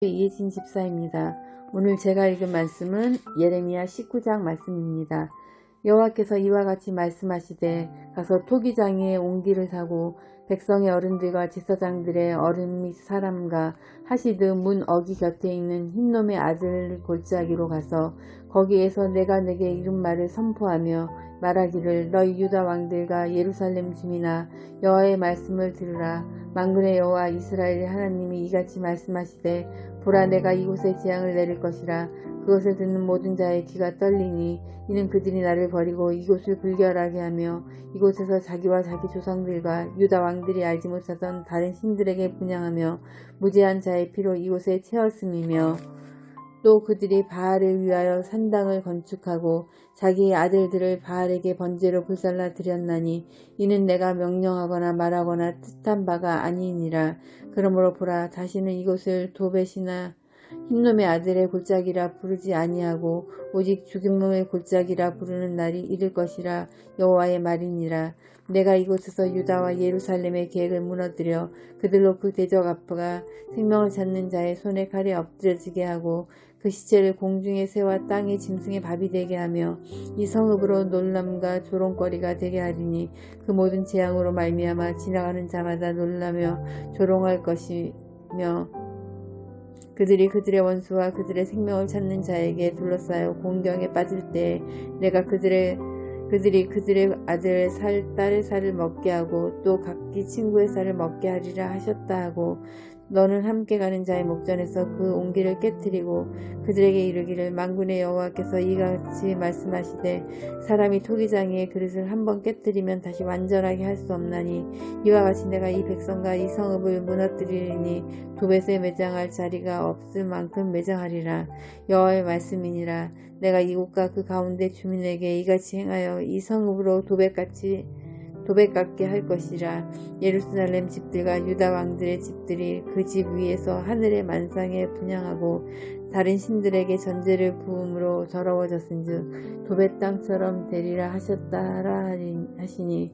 이혜진 집사입니다. 오늘 제가 읽은 말씀은 예레미야 19장 말씀입니다. 여호와께서 이와 같이 말씀하시되 가서 토기장에 옹기를 사고 백성의 어른들과 제사장들의 어른 및 사람과 하시드 문 어기 곁에 있는 흰놈의 아들 골짜기로 가서 거기에서 내가 내게 이른 말을 선포하며 말하기를 너희 유다 왕들과 예루살렘 주민아 여호와의 말씀을 들으라. 만군의 여호와 이스라엘의 하나님이 이같이 말씀하시되 보라 내가 이곳에 재앙을 내릴 것이라 그것을 듣는 모든 자의 귀가 떨리니 이는 그들이 나를 버리고 이곳을 불결하게 하며 이곳에서 자기와 자기 조상들과 유다 왕들이 알지 못하던 다른 신들에게 분양하며 무죄한 자의 피로 이곳에 채웠음이며 또 그들이 바알을 위하여 산당을 건축하고 자기의 아들들을 바알에게 번제로 불살라 드렸나니 이는 내가 명령하거나 말하거나 뜻한 바가 아니니라. 그러므로 보라 다시는 이곳을 도벳이나 흰놈의 아들의 골짜기라 부르지 아니하고 오직 죽임의 골짜기라 부르는 날이 이를 것이라 여호와의 말이니라. 내가 이곳에서 유다와 예루살렘의 계획을 무너뜨려 그들로 그 대적 앞가 생명을 찾는 자의 손에 칼에 엎드려지게 하고 그 시체를 공중의 새와 땅의 짐승의 밥이 되게 하며 이 성읍으로 놀람과 조롱거리가 되게 하리니 그 모든 재앙으로 말미암아 지나가는 자마다 놀라며 조롱할 것이며 그들이 그들의 원수와 그들의 생명을 찾는 자에게 둘러싸여 공경에 빠질 때 내가 그들의 그들이 그들의 아들의 살, 딸의 살을 먹게 하고 또 각기 친구의 살을 먹게 하리라 하셨다 하고 너는 함께 가는 자의 목전에서 그 옹기를 깨뜨리고 그들에게 이르기를 만군의 여호와께서 이같이 말씀하시되 사람이 토기장이의 그릇을 한 번 깨뜨리면 다시 완전하게 할 수 없나니 이와 같이 내가 이 백성과 이 성읍을 무너뜨리니 도벳에 매장할 자리가 없을 만큼 매장하리라. 여호와의 말씀이니라. 내가 이곳과 그 가운데 주민에게 이같이 행하여 이 성읍으로 도벳같이 도백 같게 할 것이라. 예루살렘 집들과 유다 왕들의 집들이 그 집 위에서 하늘의 만상에 분양하고 다른 신들에게 전제를 부음으로 더러워졌은즉 도배 땅처럼 되리라 하셨다라 하시니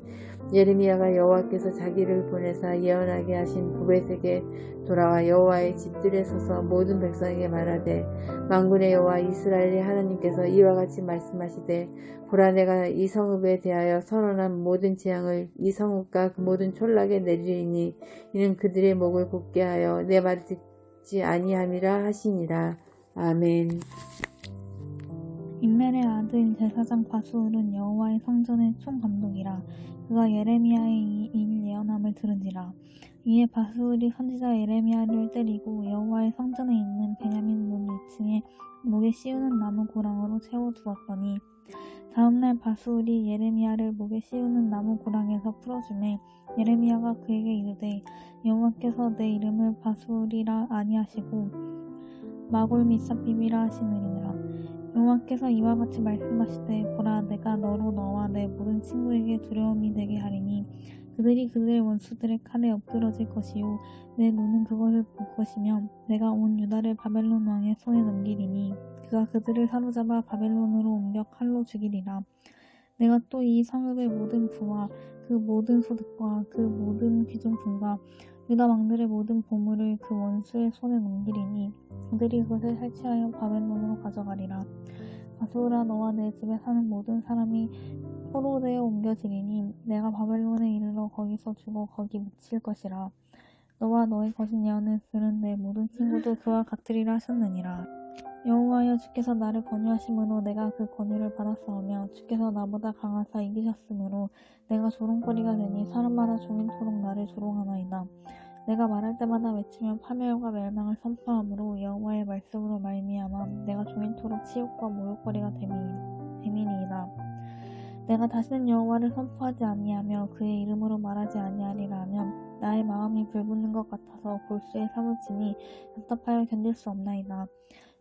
예레미야가 여호와께서 자기를 보내사 예언하게 하신 부벳에게 돌아와 여호와의 집들에 서서 모든 백성에게 말하되 만군의 여호와 이스라엘의 하나님께서 이와 같이 말씀하시되 보라 내가 이 성읍에 대하여 선언한 모든 재앙을 이 성읍과 그 모든 촌락에 내리리니 이는 그들의 목을 곱게 하여 내 말을 듣지 아니함이라 하시니라 아멘. 임멜의 아들 제사장 바수울은 여호와의 성전의 총감독이라 그가 예레미야의 이일 예언함을 들은지라. 이에 바수울이 선지자 예레미야를 때리고 여호와의 성전에 있는 베냐민 문 2층에 목에 씌우는 나무 고랑으로 채워 두었더니 다음날 바수울이 예레미야를 목에 씌우는 나무 고랑에서 풀어주매 예레미야가 그에게 이르되 여호와께서 내 이름을 바수울이라 아니하시고 마골 미사빔이라 하시느니라. 여호와께서 이와 같이 말씀하시되 보라 내가 너로 너와 내 모든 친구에게 두려움이 되게 하리니 그들이 그들의 원수들의 칼에 엎드러질 것이요 내 눈은 그것을 볼 것이며 내가 온 유다를 바벨론 왕의 손에 넘기리니 그가 그들을 사로잡아 바벨론으로 옮겨 칼로 죽이리라. 내가 또 이 성읍의 모든 부와 그 모든 소득과 그 모든 귀중품과 유다 왕들의 모든 보물을 그 원수의 손에 넘기리니 그들이 그것을 살취하여 바벨론으로 가져가리라. 바수라 너와 내 집에 사는 모든 사람이 포로되어 옮겨지리니 내가 바벨론에 이르러 거기서 죽어 거기 묻힐 것이라. 너와 너의 거신 예언을 들은 내 모든 친구도 그와 같으리라 하셨느니라. 여호와여 주께서 나를 권유하심으로 내가 그 권유를 받았사오며 주께서 나보다 강하사 이기셨으므로 내가 조롱거리가 되니 사람마다 종일토록 나를 조롱하나이다 내가 말할 때마다 외치며 파멸과 멸망을 선포함으로 여호와의 말씀으로 말미암아 내가 종일토록 치욕과 모욕거리가 됨이니이다 내가 다시는 여호와를 선포하지 아니하며 그의 이름으로 말하지 아니하리라 하면 나의 마음이 불붙는 것 같아서 골수에 사무치니 답답하여 견딜 수 없나이다.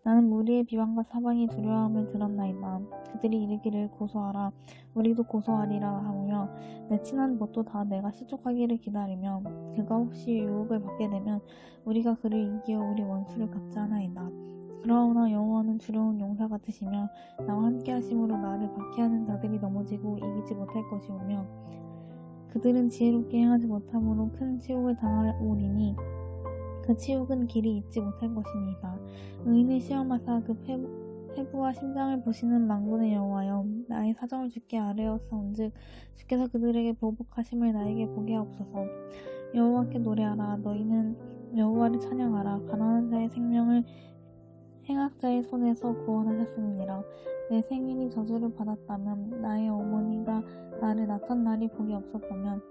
나는 무리의 비방과 사방이 두려움을 들었나이다. 그들이 이르기를 고소하라. 우리도 고소하리라 하며 내 친한 것도 다 내가 시족하기를 기다리며 그가 혹시 유혹을 받게 되면 우리가 그를 이기어 우리 원수를 갚지 하나이다. 그러나 여호와는 두려운 용사 같으시며 나와 함께 하심으로 나를 박해하는 자들이 넘어지고 이기지 못할 것이오며 그들은 지혜롭게 행하지 못함으로 큰 치욕을 당하오리니 그 치욕은 길이 잊지 못할 것이니이다. 의인을 시험하사 그 폐, 회부와 심장을 보시는 망군의 여호와여 나의 사정을 주께 아뢰었사온즉 주께서 그들에게 보복하심을 나에게 보게 하옵소서. 여호와께 노래하라. 너희는 여호와를 찬양하라. 가난한 자의 생명을 행악자의 손에서 구원하셨음이니라. 내 생일이 저주를 받았다면 나의 어머니가 나를 낳던 날이 복이 없었다면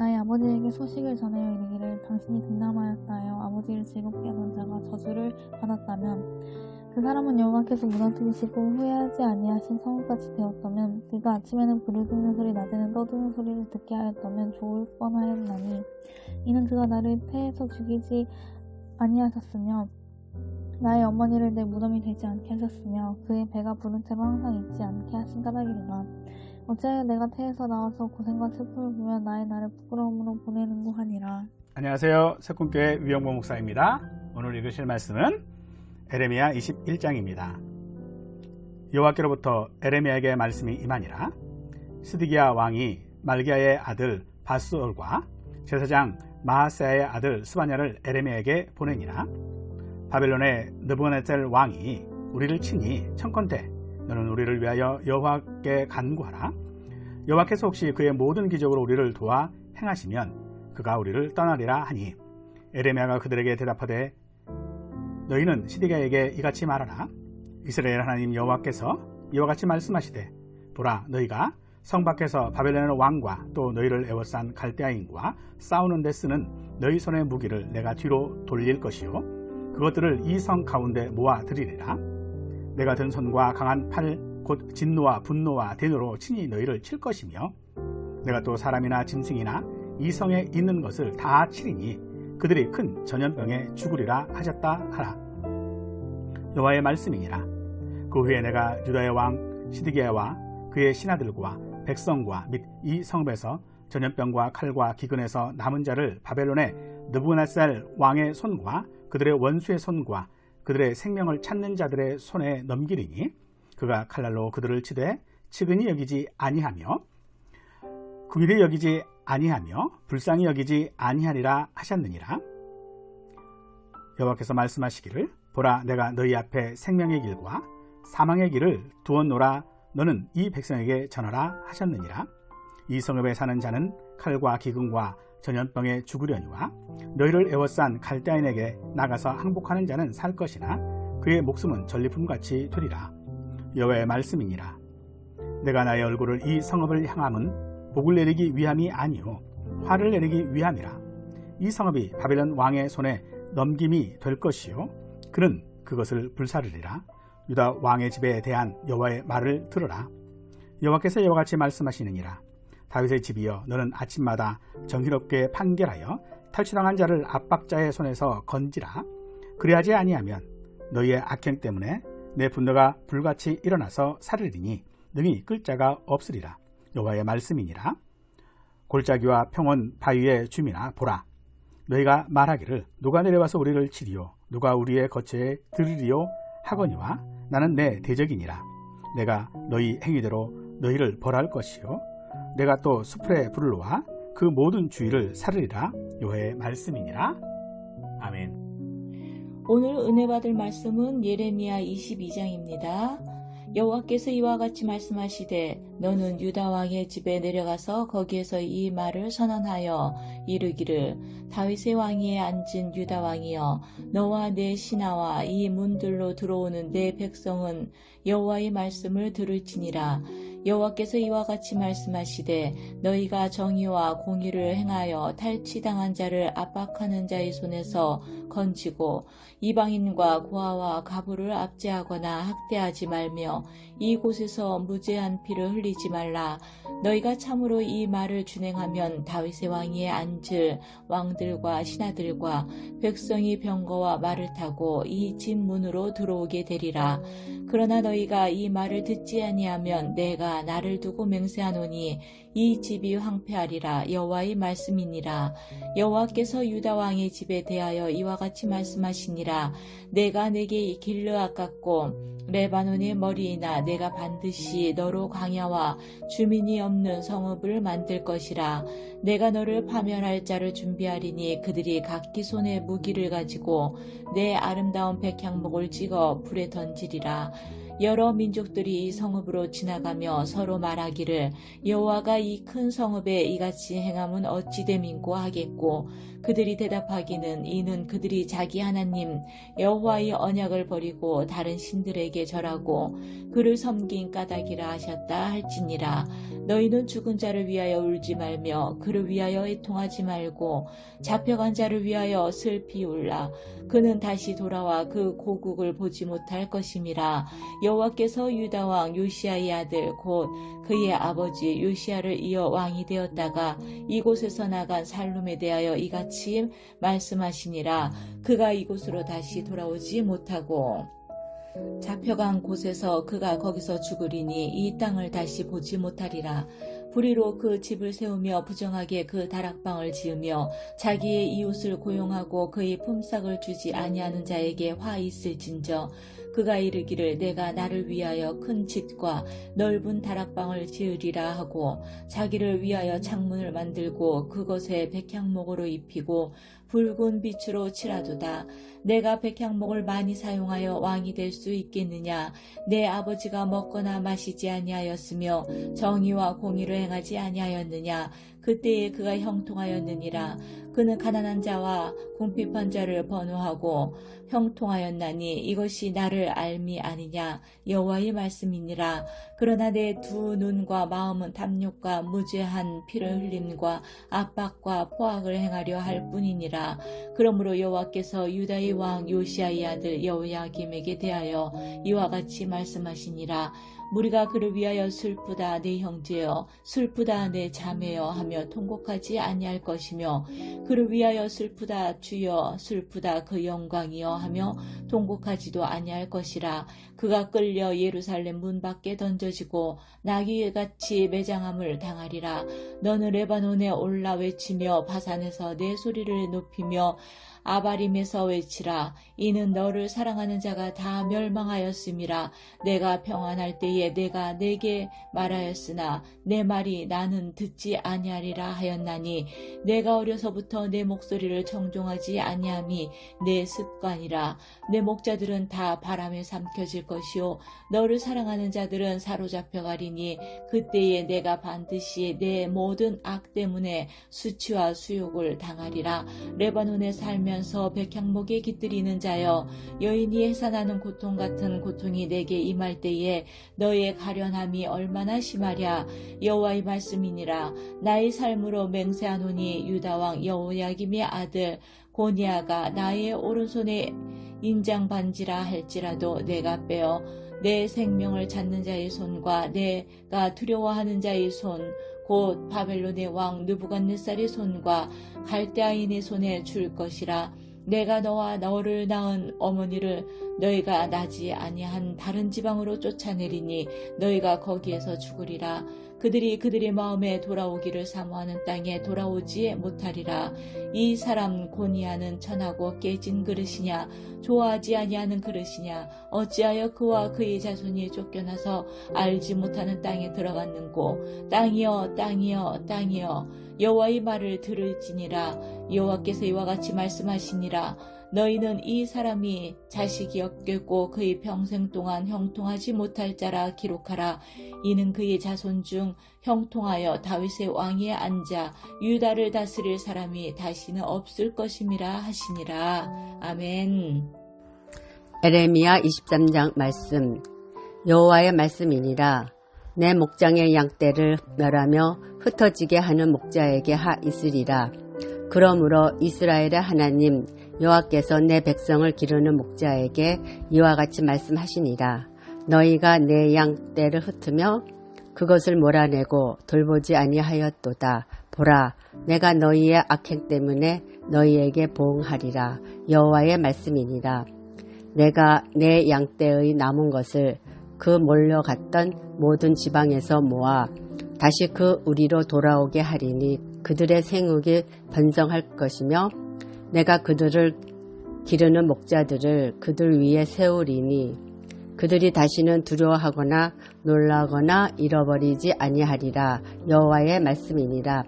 나의 아버지에게 소식을 전하여 이르기를 당신이 등남하였다 하여 아버지를 즐겁게 하던 자가 저주를 받았다면 그 사람은 여호와께서 무너뜨리시고 후회하지 아니하신 성읍같이 되었다면 그가 아침에는 부르짖는 소리 낮에는 떠드는 소리를 듣게 하였다면 좋을 뻔하였나니 이는 그가 나를 태에서 죽이지 아니하셨으며 나의 어머니를 내 무덤이 되지 않게 하셨으며 그의 배가 부른 채로 항상 있지 않게 하신 까닭이로라 어찌하여 내가 태에서 나와서 고생과 슬픔을 보며 나의 나를 부끄러움으로 보내는고 하니라 안녕하세요. 석군교회 위영보 목사입니다. 오늘 읽으실 말씀은 에레미야 21장입니다. 여호와께로부터 에레미야에게 말씀이 임하니라. 스디기야 왕이 말기야의 아들 바스올과 제사장 마하세야의 아들 스바냐를 에레미야에게 보내니라. 바벨론의 느부갓네살 왕이 우리를 치니 청컨대 너는 우리를 위하여 여호와께 간구하라. 여호와께서 혹시 그의 모든 기적으로 우리를 도와 행하시면 그가 우리를 떠나리라 하니. 에레미야가 그들에게 대답하되 너희는 시디가에게 이같이 말하라. 이스라엘 하나님 여호와께서 이와 같이 말씀하시되 보라 너희가 성 밖에서 바벨론의 왕과 또 너희를 애워싼 갈대아인과 싸우는 데 쓰는 너희 손의 무기를 내가 뒤로 돌릴 것이요. 그것들을 이 성 가운데 모아 드리리라 내가 든 손과 강한 팔 곧 진노와 분노와 대노로 친히 너희를 칠 것이며 내가 또 사람이나 짐승이나 이 성에 있는 것을 다 치리니 그들이 큰 전염병에 죽으리라 하셨다 하라. 여호와의 말씀이니라. 그 후에 내가 유다의 왕 시드기야와 그의 신하들과 백성과 및 이 성읍에서 전염병과 칼과 기근에서 남은 자를 바벨론의 느부갓네살 왕의 손과 그들의 원수의 손과 그들의 생명을 찾는 자들의 손에 넘기리니 그가 칼날로 그들을 치되 치근히 여기지 아니하며 긍휼히 여기지 아니하며 불쌍히 여기지 아니하리라 하셨느니라. 여호와께서 말씀하시기를 보라 내가 너희 앞에 생명의 길과 사망의 길을 두었노라. 너는 이 백성에게 전하라 하셨느니라. 이 성읍에 사는 자는 칼과 기근과 전염병에 죽으려니와 너희를 애워싼 갈대인에게 나가서 항복하는 자는 살 것이나 그의 목숨은 전리품같이 되리라. 여호와의 말씀이니라. 내가 나의 얼굴을 이 성읍을 향함은 복을 내리기 위함이 아니요 화를 내리기 위함이라. 이 성읍이 바벨론 왕의 손에 넘김이 될 것이요 그는 그것을 불사르리라. 유다 왕의 집에 대한 여호와의 말을 들으라. 여호와께서 이와 같이 말씀하시느니라 다윗의 집이여 너는 아침마다 정의롭게 판결하여 탈취당한 자를 압박자의 손에서 건지라. 그리하지 아니하면 너희의 악행 때문에 내 분노가 불같이 일어나서 살으리니 능히 끌 자가 없으리라. 여호와의 말씀이니라. 골짜기와 평원 바위의 주민아 보라. 너희가 말하기를 누가 내려와서 우리를 치리요? 누가 우리의 거처에 들으리요? 하거니와 나는 내 대적이니라. 내가 너희 행위대로 너희를 벌할 것이요 내가 또 수풀에 불을 놓아 그 모든 주위를 사르리라. 여호와의 말씀이니라. 아멘. 오늘 은혜 받을 말씀은 예레미야 22장입니다. 여호와께서 이와 같이 말씀하시되 너는 유다 왕의 집에 내려가서 거기에서 이 말을 선언하여 이르기를 다윗의 왕위에 앉은 유다 왕이여 너와 내 신하와 이 문들로 들어오는 내 백성은 여호와의 말씀을 들을지니라. 여호와께서 이와 같이 말씀하시되 너희가 정의와 공의를 행하여 탈취당한 자를 압박하는 자의 손에서 건지고 이방인과 고아와 가부를 압제하거나 학대하지 말며 이곳에서 무죄한 피를 흘리지 말라. 너희가 참으로 이 말을 준행하면 다윗의 왕위에 앉을 왕들과 신하들과 백성이 병거와 말을 타고 이 집 문으로 들어오게 되리라. 그러나 너희가 이 말을 듣지 아니하면 내가 나를 두고 맹세하노니 이 집이 황폐하리라. 여호와의 말씀이니라. 여호와께서 유다 왕의 집에 대하여 이와 같이 말씀하시니라. 내가 내게 길르앗 같고 레바논의 머리이나 내가 반드시 너로 광야와 주민이 없는 성읍을 만들 것이라. 내가 너를 파멸할 자를 준비하리니 그들이 각기 손에 무기를 가지고 내 아름다운 백향목을 찍어 불에 던지리라 여러 민족들이 이 성읍으로 지나가며 서로 말하기를 여호와가 이 큰 성읍에 이같이 행함은 어찌 됨인고 하겠고 그들이 대답하기는 이는 그들이 자기 하나님 여호와의 언약을 버리고 다른 신들에게 절하고 그를 섬긴 까닭이라 하셨다 할지니라. 너희는 죽은 자를 위하여 울지 말며 그를 위하여 애통하지 말고 잡혀간 자를 위하여 슬피 울라. 그는 다시 돌아와 그 고국을 보지 못할 것임이라 여호와께서 유다 왕 요시아의 아들 곧 그의 아버지 요시아를 이어 왕이 되었다가 이곳에서 나간 살룸에 대하여 이같이 말씀하시니라 그가 이곳으로 다시 돌아오지 못하고 잡혀간 곳에서 그가 거기서 죽으리니 이 땅을 다시 보지 못하리라. 불의로 그 집을 세우며 부정하게 그 다락방을 지으며 자기의 이웃을 고용하고 그의 품삯을 주지 아니하는 자에게 화 있을진저 그가 이르기를 내가 나를 위하여 큰 집과 넓은 다락방을 지으리라 하고 자기를 위하여 창문을 만들고 그것에 백향목으로 입히고 붉은 빛으로 칠하도다. 내가 백향목을 많이 사용하여 왕이 될 수 있겠느냐? 내 아버지가 먹거나 마시지 아니하였으며 정의와 공의를 행하지 아니하였느냐? 그때에 그가 형통하였느니라. 그는 가난한 자와 궁핍한 자를 번호하고 형통하였나니 이것이 나를 알미 아니냐 여호와의 말씀이니라. 그러나 내 두 눈과 마음은 탐욕과 무죄한 피를 흘림과 압박과 포악을 행하려 할 뿐이니라. 그러므로 여호와께서 유다의 왕 요시아의 아들 여호야김에게 대하여 이와 같이 말씀하시니라. 무리가 그를 위하여 슬프다 내 형제여. 슬프다 내 자매여 하며 통곡하지 아니할 것이며 그를 위하여 슬프다 주여. 슬프다 그 영광이여 하며 통곡하지도 아니할 것이라 그가 끌려 예루살렘 문 밖에 던져지고 나귀같이 매장함을 당하리라. 너는 레바논에 올라 외치며 바산에서 내 소리를 높이며 아바림에서 외치라. 이는 너를 사랑하는 자가 다 멸망하였음이라. 내가 평안할 때에 내가 내게 말하였으나 내 말이 나는 듣지 아니하리라 하였나니 내가 어려서부터 내 목소리를 청종하지 아니함이 내 습관이라. 내 목자들은 다 바람에 삼켜질 것이요 너를 사랑하는 자들은 사로잡혀 가리니 그때에 내가 반드시 내 모든 악 때문에 수치와 수욕을 당하리라. 레바논에 살면서 백향목에 깃들이는 자여 여인이 해산하는 고통 같은 고통이 내게 임할 때에 너의 가련함이 얼마나 심하랴. 여호와의 말씀이니라. 나의 삶으로 맹세하노니 유다 왕 여호야김의 아들 고니아가 나의 오른손에 인장 반지라 할지라도 내가 빼어 내 생명을 찾는 자의 손과 내가 두려워하는 자의 손, 곧 바벨론의 왕 느부갓네살의 손과 갈대아인의 손에 줄 것이라. 내가 너와 너를 낳은 어머니를 너희가 나지 아니한 다른 지방으로 쫓아내리니 너희가 거기에서 죽으리라. 그들이 그들의 마음에 돌아오기를 사모하는 땅에 돌아오지 못하리라. 이 사람 고니아는 천하고 깨진 그릇이냐 좋아하지 아니하는 그릇이냐? 어찌하여 그와 그의 자손이 쫓겨나서 알지 못하는 땅에 들어갔는고? 땅이여 땅이여 땅이여 여호와의 말을 들을지니라 여호와께서 이와 같이 말씀하시니라 너희는 이 사람이 자식이 없겠고 그의 평생 동안 형통하지 못할 자라 기록하라. 이는 그의 자손 중 형통하여 다윗의 왕위에 앉아 유다를 다스릴 사람이 다시는 없을 것임이라 하시니라. 아멘. 에레미야 23장 말씀 여호와의 말씀이니라 내 목장의 양떼를 멸하며 흩어지게 하는 목자에게 하 있으리라. 그러므로 이스라엘의 하나님 여호와께서 내 백성을 기르는 목자에게 이와 같이 말씀하시니라. 너희가 내 양떼를 흩으며 그것을 몰아내고 돌보지 아니하였도다. 보라 내가 너희의 악행 때문에 너희에게 보응하리라. 여호와의 말씀이니라. 내가 내 양떼의 남은 것을 그 몰려갔던 모든 지방에서 모아 다시 그 우리로 돌아오게 하리니 그들의 생육이 번성할 것이며 내가 그들을 기르는 목자들을 그들 위에 세우리니 그들이 다시는 두려워하거나 놀라거나 잃어버리지 아니하리라. 여호와의 말씀이니라.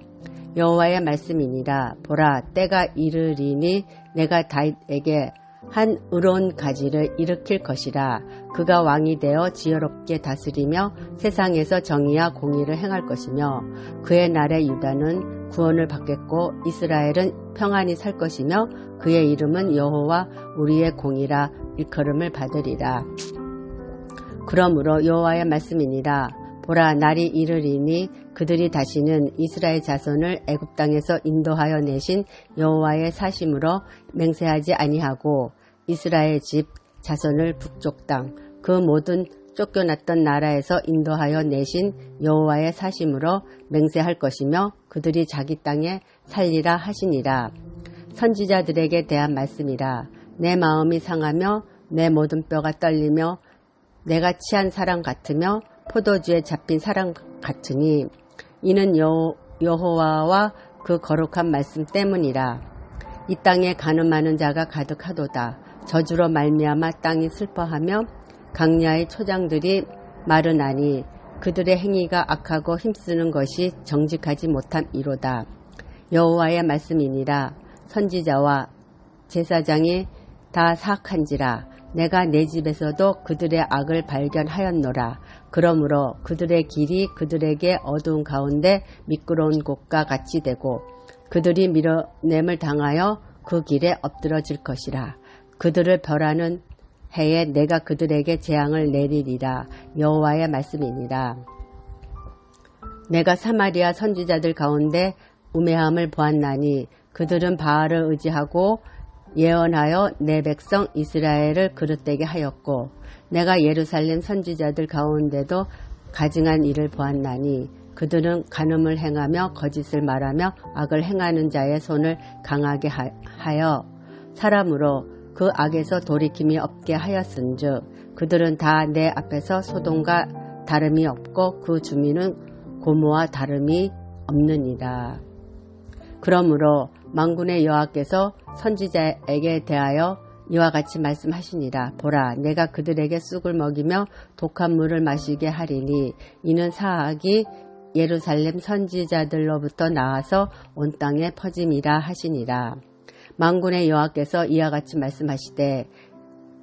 여호와의 말씀이니라. 보라 때가 이르리니 내가 다윗에게 한 의로운 가지를 일으킬 것이라 그가 왕이 되어 지혜롭게 다스리며 세상에서 정의와 공의를 행할 것이며 그의 날에 유다는 구원을 받겠고 이스라엘은 평안히 살 것이며 그의 이름은 여호와 우리의 공이라 일컬음을 받으리라. 그러므로 여호와의 말씀이니라 보라 날이 이르리니 그들이 다시는 이스라엘 자손을 애굽 땅에서 인도하여 내신 여호와의 사심으로 맹세하지 아니하고 이스라엘 집 자손을 북쪽 땅 그 모든 쫓겨났던 나라에서 인도하여 내신 여호와의 사심으로 맹세할 것이며 그들이 자기 땅에 살리라 하시니라. 선지자들에게 대한 말씀이라. 내 마음이 상하며 내 모든 뼈가 떨리며 내가 취한 사람 같으며 포도주에 잡힌 사람 같으니 이는 여, 여호와와 그 거룩한 말씀 때문이라. 이 땅에 가늠하는 자가 가득하도다. 저주로 말미암아 땅이 슬퍼하며 강야의 초장들이 마르나니 그들의 행위가 악하고 힘쓰는 것이 정직하지 못함 이로다. 여호와의 말씀이니라. 선지자와 제사장이 다 사악한지라 내가 내 집에서도 그들의 악을 발견하였노라. 그러므로 그들의 길이 그들에게 어두운 가운데 미끄러운 곳과 같이 되고 그들이 밀어냄을 당하여 그 길에 엎드러질 것이라. 그들을 벌하는 해에 내가 그들에게 재앙을 내리리라. 여호와의 말씀이니라. 내가 사마리아 선지자들 가운데 우매함을 보았나니 그들은 바알을 의지하고 예언하여 내 백성 이스라엘을 그릇되게 하였고 내가 예루살렘 선지자들 가운데도 가증한 일을 보았나니 그들은 간음을 행하며 거짓을 말하며 악을 행하는 자의 손을 강하게 하여 사람으로 그 악에서 돌이킴이 없게 하였은즉 그들은 다 내 앞에서 소돔과 다름이 없고 그 주민은 고모와 다름이 없느니라. 그러므로 망군의 여호와께서 선지자에게 대하여 이와 같이 말씀하시니라. 보라 내가 그들에게 쑥을 먹이며 독한 물을 마시게 하리니 이는 사악이 예루살렘 선지자들로부터 나와서 온 땅에 퍼짐이라 하시니라. 망군의 여호와께서 이와 같이 말씀하시되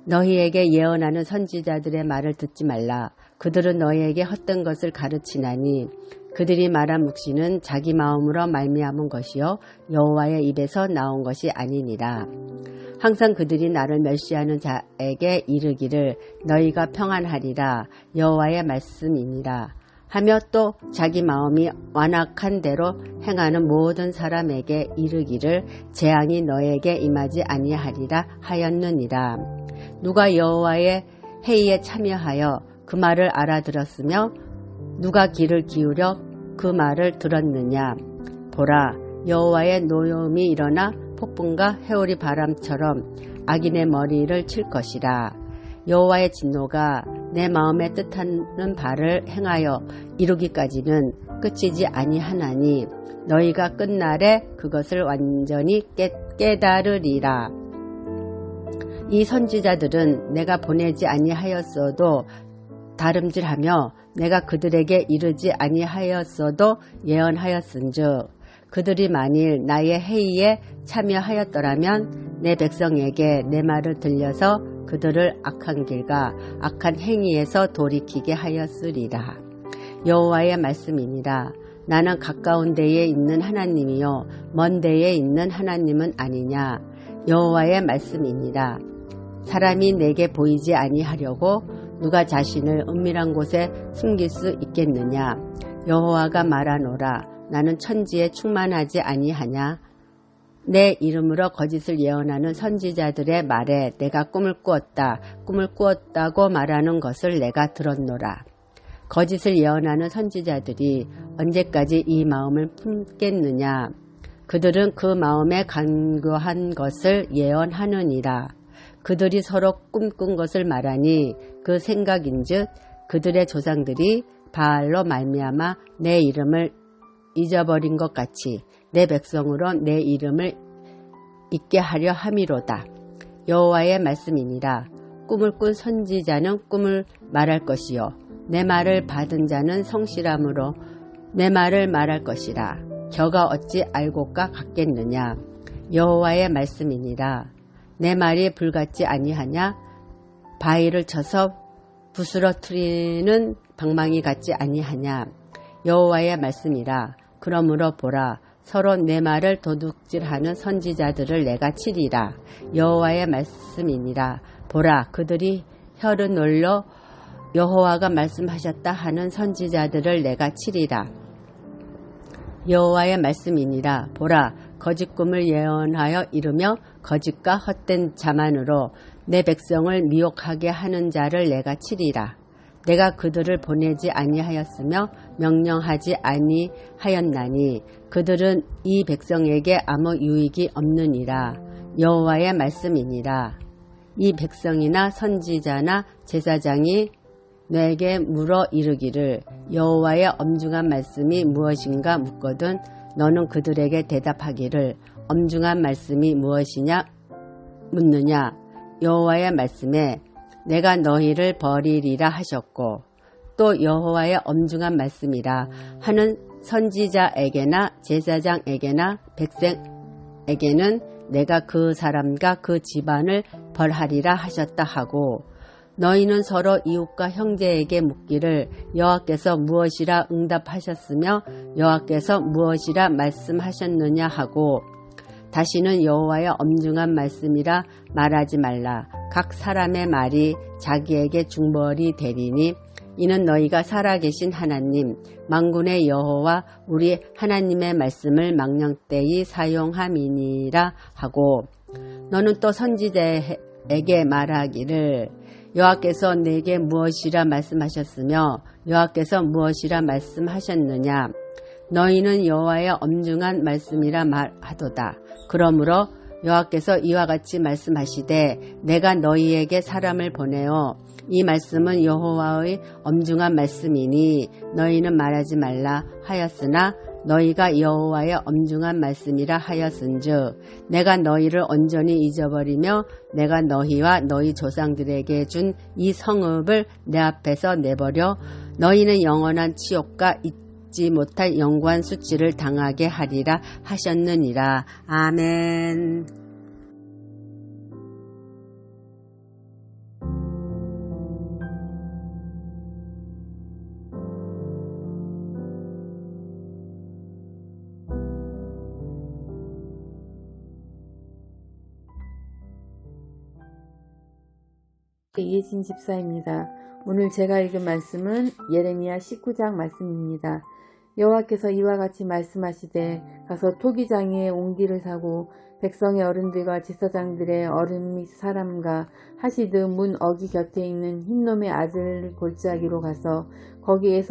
너희에게 예언하는 선지자들의 말을 듣지 말라. 그들은 너희에게 헛된 것을 가르치나니 그들이 말한 묵시는 자기 마음으로 말미암은 것이요 여호와의 입에서 나온 것이 아니니라. 항상 그들이 나를 멸시하는 자에게 이르기를 너희가 평안하리라 여호와의 말씀이니라. 하며 또 자기 마음이 완악한 대로 행하는 모든 사람에게 이르기를 재앙이 너에게 임하지 아니하리라 하였느니라. 누가 여호와의 회의에 참여하여 그 말을 알아들었으며 누가 귀를 기울여 그 말을 들었느냐 보라 여호와의 노여움이 일어나 폭풍과 해오리 바람처럼 악인의 머리를 칠 것이라 여호와의 진노가 내 마음에 뜻하는 바를 행하여 이루기까지는 끝이지 아니하나니 너희가 끝날에 그것을 완전히 깨, 깨달으리라. 이 선지자들은 내가 보내지 아니하였어도 다름질하며 내가 그들에게 이르지 아니하였어도 예언하였은즉 그들이 만일 나의 회의에 참여하였더라면 내 백성에게 내 말을 들려서 그들을 악한 길과 악한 행위에서 돌이키게 하였으리라. 여호와의 말씀이니라. 나는 가까운 데에 있는 하나님이요 먼 데에 있는 하나님은 아니냐. 여호와의 말씀이니라. 사람이 내게 보이지 아니하려고 누가 자신을 은밀한 곳에 숨길 수 있겠느냐? 여호와가 말하노라 나는 천지에 충만하지 아니하냐? 내 이름으로 거짓을 예언하는 선지자들의 말에 내가 꿈을 꾸었다 꿈을 꾸었다고 말하는 것을 내가 들었노라. 거짓을 예언하는 선지자들이 언제까지 이 마음을 품겠느냐? 그들은 그 마음에 간교한 것을 예언하느니라. 그들이 서로 꿈꾼 것을 말하니 그 생각인즉 그들의 조상들이 바알로 말미암아 내 이름을 잊어버린 것 같이 내 백성으로 내 이름을 잊게 하려 함이로다. 여호와의 말씀이니라. 꿈을 꾼 선지자는 꿈을 말할 것이요 내 말을 받은 자는 성실함으로 내 말을 말할 것이라. 겨가 어찌 알고까 같겠느냐. 여호와의 말씀이니라. 내 말이 불같지 아니하냐. 바위를 쳐서 부스러뜨리는 방망이 같지 아니하냐. 여호와의 말씀이라. 그러므로 보라. 서로 내 말을 도둑질하는 선지자들을 내가 치리라. 여호와의 말씀이니라. 보라. 그들이 혀를 놀려 여호와가 말씀하셨다 하는 선지자들을 내가 치리라. 여호와의 말씀이니라 보라 거짓 꿈을 예언하여 이르며 거짓과 헛된 자만으로 내 백성을 미혹하게 하는 자를 내가 치리라. 내가 그들을 보내지 아니하였으며 명령하지 아니하였나니 그들은 이 백성에게 아무 유익이 없느니라. 여호와의 말씀이니라. 이 백성이나 선지자나 제사장이 내게 물어 이르기를 여호와의 엄중한 말씀이 무엇인가 묻거든 너는 그들에게 대답하기를 엄중한 말씀이 무엇이냐 묻느냐 여호와의 말씀에 내가 너희를 버리리라 하셨고 또 여호와의 엄중한 말씀이라 하는 선지자에게나 제사장에게나 백성에게는 내가 그 사람과 그 집안을 벌하리라 하셨다 하고 너희는 서로 이웃과 형제에게 묻기를 여호와께서 무엇이라 응답하셨으며 여호와께서 무엇이라 말씀하셨느냐 하고 다시는 여호와의 엄중한 말씀이라 말하지 말라. 각 사람의 말이 자기에게 중벌이 되리니 이는 너희가 살아계신 하나님 만군의 여호와 우리 하나님의 말씀을 망령되이 사용함이니라 하고. 너는 또 선지자에게 말하기를 여호와께서 내게 무엇이라 말씀하셨으며 여호와께서 무엇이라 말씀하셨느냐 너희는 여호와의 엄중한 말씀이라 말하도다. 그러므로 여호와께서 이와 같이 말씀하시되 내가 너희에게 사람을 보내어 이 말씀은 여호와의 엄중한 말씀이니 너희는 말하지 말라 하였으나 너희가 여호와의 엄중한 말씀이라 하였은즉 내가 너희를 온전히 잊어버리며 내가 너희와 너희 조상들에게 준 이 성읍을 내 앞에서 내버려 너희는 영원한 치욕과 잊 지 못할 영관 수치를 당하게 하리라 하셨느니라 아멘. 이혜진 집사입니다. 오늘 제가 읽은 말씀은 예레미야 19장 말씀입니다. 여호와께서 이와 같이 말씀하시되 가서 토기장에 옹기를 사고 백성의 어른들과 제사장들의 어른 및 사람과 하시드 문 어기 곁에 있는 흰놈의 아들 골짜기로 가서 거기에서